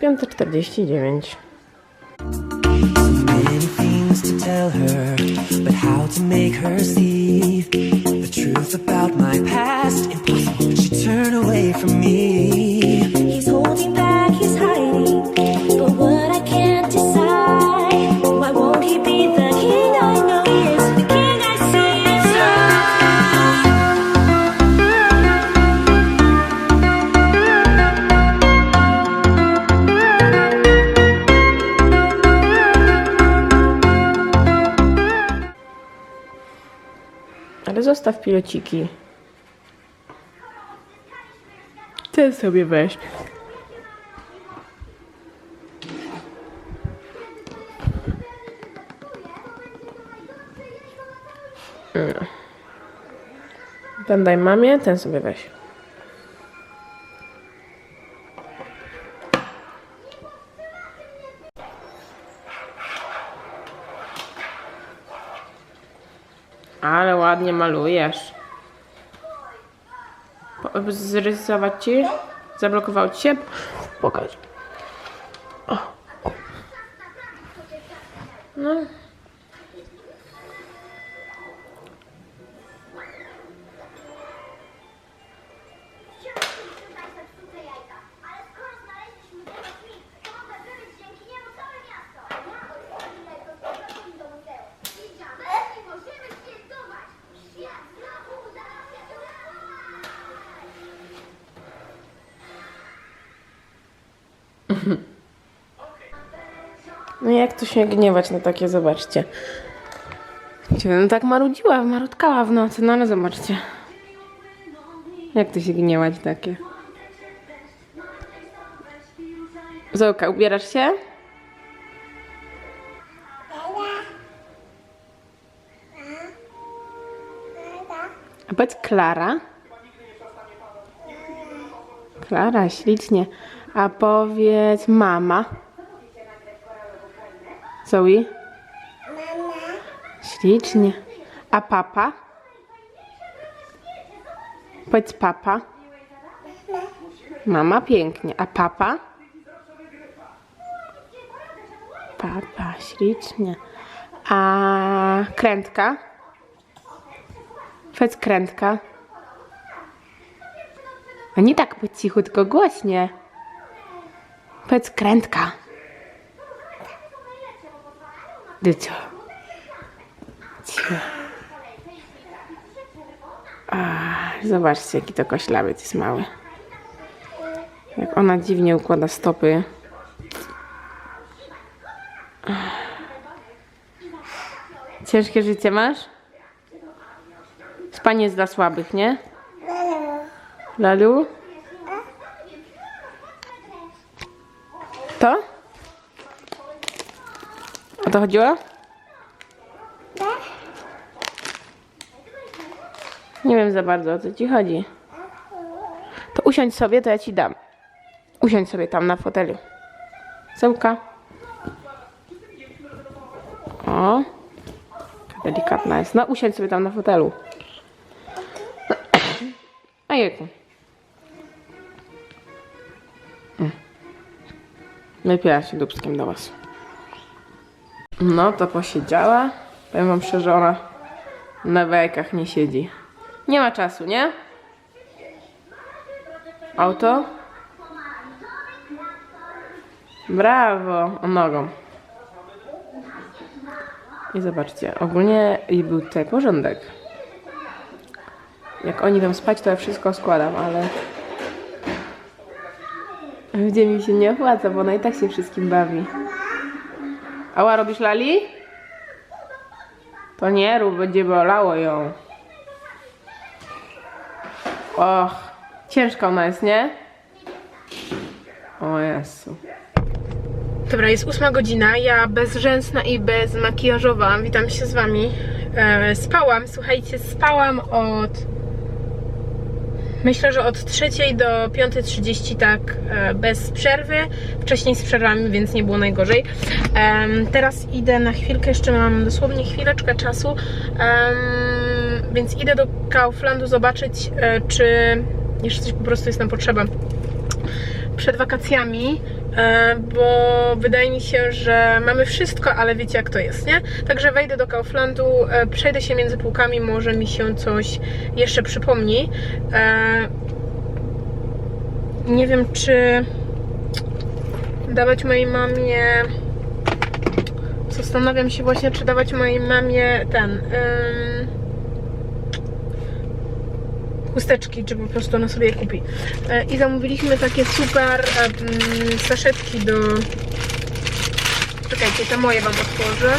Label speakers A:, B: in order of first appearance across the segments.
A: 5.49.
B: many things to tell her, but how to make her see the truth about my past? She away from me.
A: Zostaw pilociki. Ty sobie weź. Ten daj mamie, ten sobie weź. Ale ładnie malujesz. Po- Zrysować ci? Zablokował ci się? Pokaż. O. No. Jak tu się gniewać na takie, zobaczcie. No tak marudziła, marutkała w nocy, no ale zobaczcie. Jak tu się gniewać takie? Zołka, ubierasz się? A powiedz Klara. Klara, ślicznie. A powiedz mama. Zoe? Ślicznie. A papa? Powiedz papa. Mama pięknie. A papa? Papa, ślicznie. A krętka? Powiedz krętka. A nie tak po cichu, tylko głośnie. Powiedz krętka. Dycio. Cicho. A, zobaczcie, jaki to koślawiec jest mały. Jak ona dziwnie układa stopy. Ciężkie życie masz? Spanie jest dla słabych, nie? Lalu? To? O to chodziło? Nie wiem za bardzo o co ci chodzi. To usiądź sobie, to ja ci dam. Usiądź sobie tam na fotelu. Sełka. O. Delikatna jest. No usiądź sobie tam na fotelu. Ojejku. Mm. Lepiej się dubskiem do was. No to posiedziała. Powiem wam szczerze, ona na bajkach nie siedzi. Nie ma czasu, nie? Auto? Brawo! O nogą. I zobaczcie, ogólnie był tutaj porządek. Jak oni idą spać, to ja wszystko składam, ale... Gdzie mi się nie opłaca, bo ona i tak się wszystkim bawi. Ała, robisz lali? To nie rób, będzie bolało ją. Och, ciężka ona jest, nie? O Jezu. Dobra, jest ósma godzina, ja bezrzęsna i bezmakijażowa, witam się z wami. E, spałam, słuchajcie, spałam od... Myślę, że od trzeciej do 5.30 tak e, bez przerwy. Wcześniej z przerwami, więc nie było najgorzej. Teraz idę na chwilkę, jeszcze mam dosłownie chwileczkę czasu, więc idę do Kauflandu zobaczyć, e, czy jeszcze coś po prostu jest na potrzebę
C: przed wakacjami, e, bo wydaje mi się, że mamy wszystko, ale wiecie jak to jest, nie? Także wejdę do Kauflandu, e, przejdę się między półkami, może mi się coś jeszcze przypomni. E, nie wiem, czy dawać mojej mamie. Zastanawiam się właśnie, czy dawać mojej mamie ten. Chusteczki, czy po prostu ona sobie je kupi. E, I zamówiliśmy takie super saszetki do. Czekajcie, te moje wam otworzę.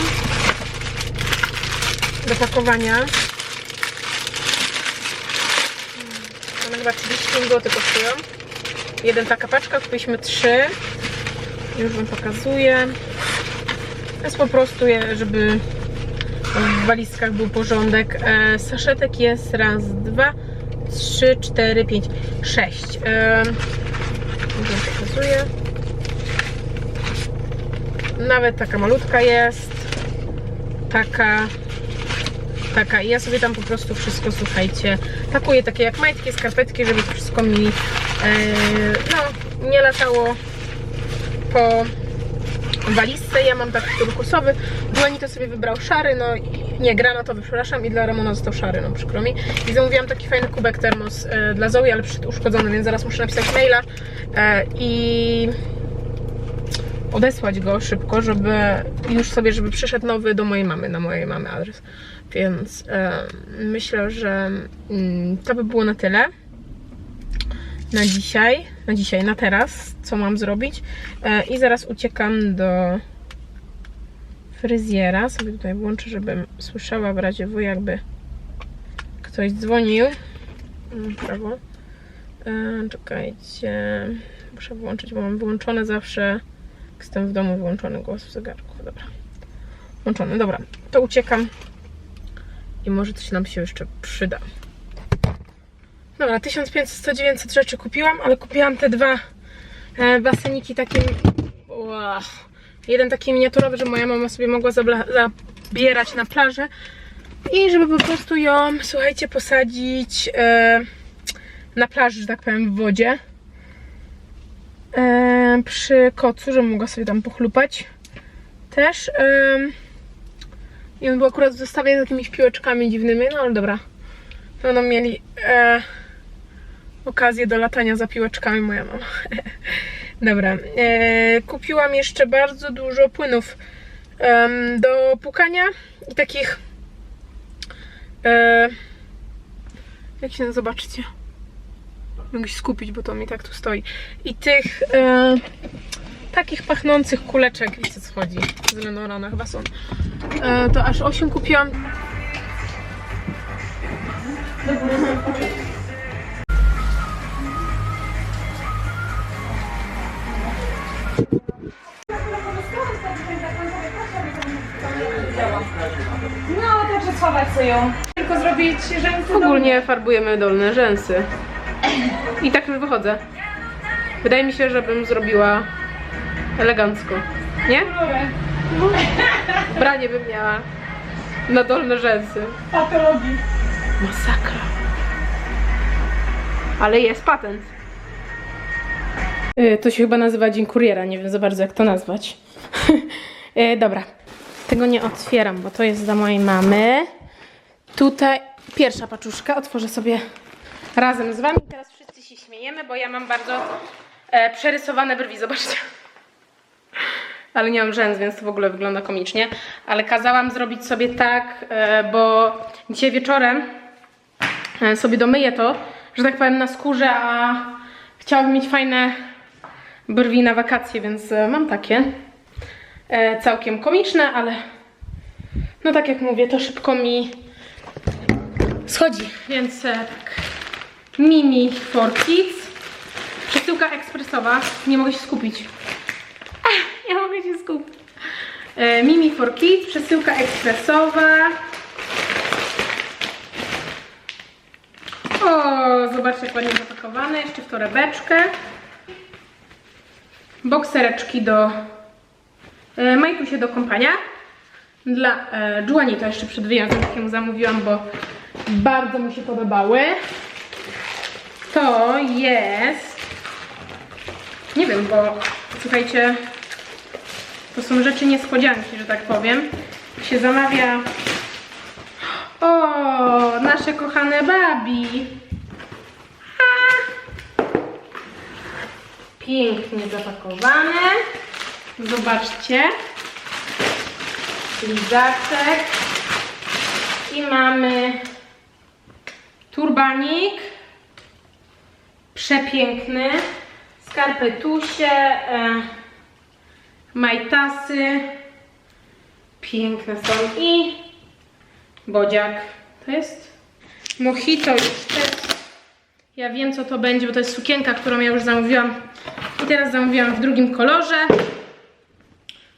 C: Do pakowania. One chyba 35 zł kosztują. Jeden taka paczka, kupiliśmy trzy. Już wam pokazuję. To jest po prostu, żeby w walizkach był porządek. E, saszetek jest raz, dwa, trzy, cztery, pięć, sześć. E, już wam pokazuję. Nawet taka malutka jest. Taka. Taka. I ja sobie tam po prostu wszystko, słuchajcie, pakuję takie jak majtki, skarpetki, żeby to wszystko mi e, no, nie latało po walizce. Ja mam taki turkusowy. Dłoni to sobie wybrał szary, no nie, granatowy, przepraszam, i dla Ramona został szary, no przykro mi. I zamówiłam taki fajny kubek termos e, dla Zoe, ale uszkodzony, więc zaraz muszę napisać maila e, i odesłać go szybko, żeby już sobie, żeby przyszedł nowy do mojej mamy, na mojej mamy adres. Więc e, myślę, że mm, to by było na tyle na dzisiaj, na dzisiaj, na teraz, co mam zrobić. E, I zaraz uciekam do fryzjera. Sobie tutaj włączę, żebym słyszała w razie W, jakby ktoś dzwonił. Mm, Prawo. E, czekajcie. Muszę włączyć, bo mam wyłączone zawsze, jestem w domu, wyłączony głos w zegarku. Dobra. Włączony, dobra. To uciekam. I może coś nam się jeszcze przyda. Dobra, 1500, 100, 900 rzeczy kupiłam, ale kupiłam te dwa e, baseniki takie. Wow. Jeden taki miniaturowy, że moja mama sobie mogła zabierać na plażę. I żeby po prostu ją, słuchajcie, posadzić e, na plaży, że tak powiem, w wodzie. E, przy kocu, żeby mogła sobie tam pochlupać. Też. E, I on był akurat w zestawie z jakimiś piłeczkami dziwnymi, no ale dobra. Będą mieli e, okazję do latania za piłeczkami, moja mama. Dobra. E, kupiłam jeszcze bardzo dużo płynów em, do pukania i takich. E, jak się zobaczycie? Mogę się skupić, bo to mi tak tu stoi. I tych e, takich pachnących kuleczek, wiecie co chodzi? Z Lenorana chyba są. E, to aż 8 kupiłam.
D: Także schować sobie ją. Tylko zrobić rzęsy
C: Ogólnie farbujemy dolne rzęsy. I tak już wychodzę. Wydaje mi się, żebym zrobiła elegancko. Nie? Branie bym miała na dolne rzęsy.
D: patologii.
C: Masakra. Ale jest patent. Y, To się chyba nazywa Dzień Kuriera, nie wiem za bardzo jak to nazwać. Y, Dobra, tego nie otwieram, bo to jest dla mojej mamy. Tutaj pierwsza paczuszka, otworzę sobie razem z wami. Teraz wszyscy się śmiejemy, bo ja mam bardzo e, przerysowane brwi, zobaczcie. Ale nie mam rzęs, więc to w ogóle wygląda komicznie. Ale kazałam zrobić sobie tak, e, bo dzisiaj wieczorem e, sobie domyję to, że tak powiem na skórze, a chciałabym mieć fajne brwi na wakacje, więc e, mam takie. E, Całkiem komiczne, ale no tak jak mówię, to szybko mi schodzi, więc e, tak. Mimi for Kids. Przesyłka ekspresowa. Nie mogę się skupić. Ach, nie mogę się skupić. E, Mimi for Kids, przesyłka ekspresowa. O, zobaczcie, jak ładnie zapakowane. Jeszcze w torebeczkę. Boksereczki do e, majtusie do kąpania. Dla e, Juani to jeszcze przed wyjątkiem zamówiłam, bo bardzo mi się podobały. To jest Nie wiem, bo słuchajcie, to są rzeczy niespodzianki, że tak powiem. Się zamawia. O, nasze kochane babi. Pięknie zapakowane. Zobaczcie. Lizaczek. I mamy turbanik. Przepiękny. Skarpetusie. E, majtasy. Piękne są. I bodziak. To jest mojito już też. Ja wiem co to będzie, bo to jest sukienka, którą ja już zamówiłam. I teraz zamówiłam w drugim kolorze.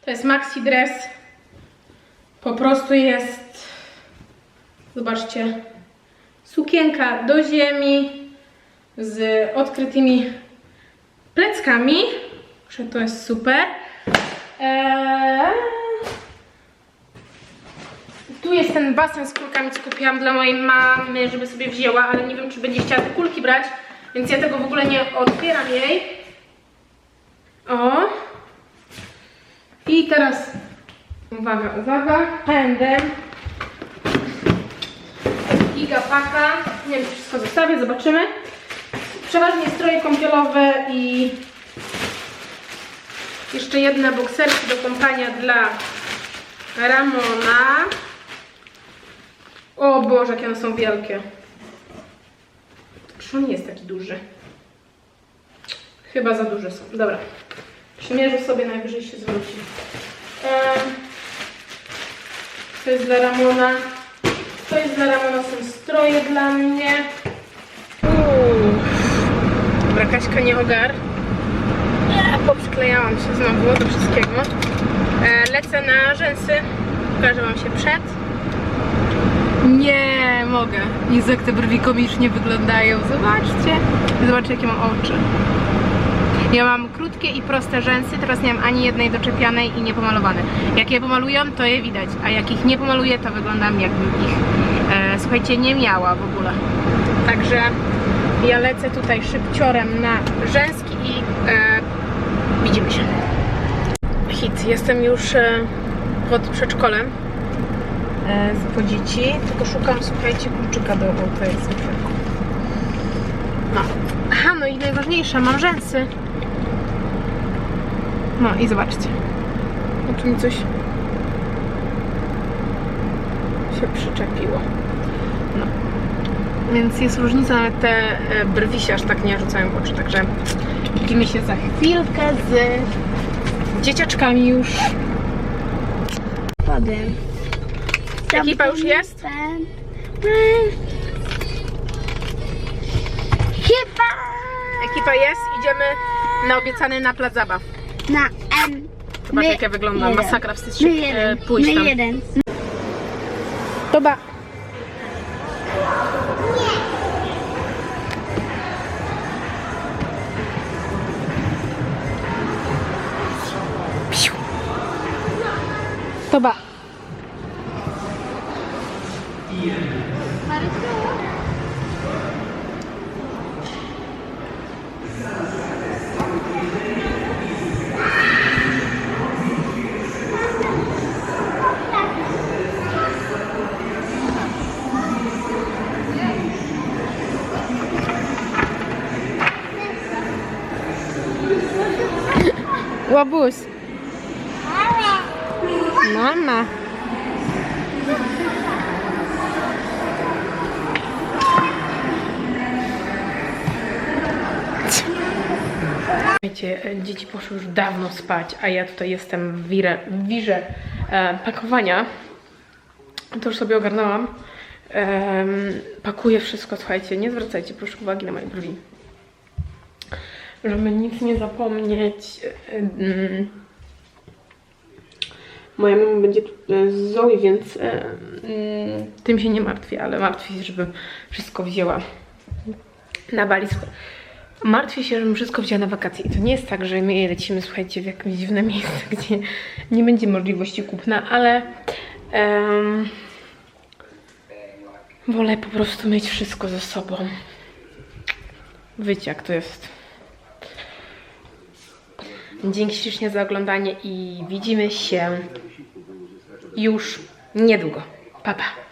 C: To jest maxi dress. Po prostu jest, zobaczcie, sukienka do ziemi z odkrytymi pleckami, że to jest super. Eee... Tu jest ten basen z kulkami, co kupiłam dla mojej mamy, żeby sobie wzięła, ale nie wiem, czy będzie chciała te kulki brać, więc ja tego w ogóle nie otwieram jej. O! I teraz Uwaga, uwaga, pędem. Gigapaka. Nie wiem, czy wszystko zostawię, zobaczymy. Przeważnie stroje kąpielowe i jeszcze jedne bokserki do kąpania dla Ramona. O Boże, jakie one są wielkie. Czy on nie jest taki duży? Chyba za duże są. Dobra. Przymierzę sobie, najwyżej się zwróci. To jest dla Ramona. To jest dla są stroje dla mnie. Uuu. Dobra, Kaśka nie ogar. E, Poprzyklejałam się znowu do wszystkiego. E, lecę na rzęsy. Pokażę Wam się przed. Nie mogę. Jezu, jak te brwi komicznie wyglądają. Zobaczcie. Zobaczcie, jakie mam oczy. Ja mam krótkie i proste rzęsy, teraz nie mam ani jednej doczepianej i niepomalowane. Jak je pomaluję, to je widać, a jak ich nie pomaluję, to wyglądam jakbym ich, e, słuchajcie, nie miała w ogóle. Także ja lecę tutaj szybciorem na rzęski i e, widzimy się. Hit, jestem już e, pod przedszkolem e, po dzieci, tylko szukam, słuchajcie, kluczyka do jak zwykle. No. Aha, no i najważniejsze, mam rzęsy. No i zobaczcie. Tu mi coś się przyczepiło. No. Więc jest różnica, nawet te e, brwi się aż tak nie rzucają w oczy, także widzimy się za chwilkę z dzieciaczkami już.
E: Powiem.
C: Ekipa już jest?
E: Chyba
C: Ekipa jest, idziemy na obiecany na plac zabaw.
E: Na M.
C: Zobacz
E: My
C: jak ja wyglądam,
E: jeden.
C: masakra, wstyd się e,
E: jeden.
C: pójść
E: My
C: tam.
E: jeden.
C: Dobra. Dobra. Łabuś. Mama. Wiecie, e, dzieci poszły już dawno spać, a ja tutaj jestem w wirze, w wirze e, pakowania. To już sobie ogarnęłam. Em, pakuję wszystko, słuchajcie, nie zwracajcie proszę uwagi na moje brwi. Żeby nic nie zapomnieć. Moja mama będzie z Zoe, więc tym się nie martwię, ale martwię się, żebym wszystko wzięła na walizkę. Martwię się, żebym wszystko wzięła na wakacje. I to nie jest tak, że my lecimy, słuchajcie, w jakieś dziwne miejsce, gdzie nie będzie możliwości kupna, ale em, wolę po prostu mieć wszystko ze sobą. Wiecie, jak to jest. Dzięki ślicznie za oglądanie i widzimy się już niedługo. Pa, pa.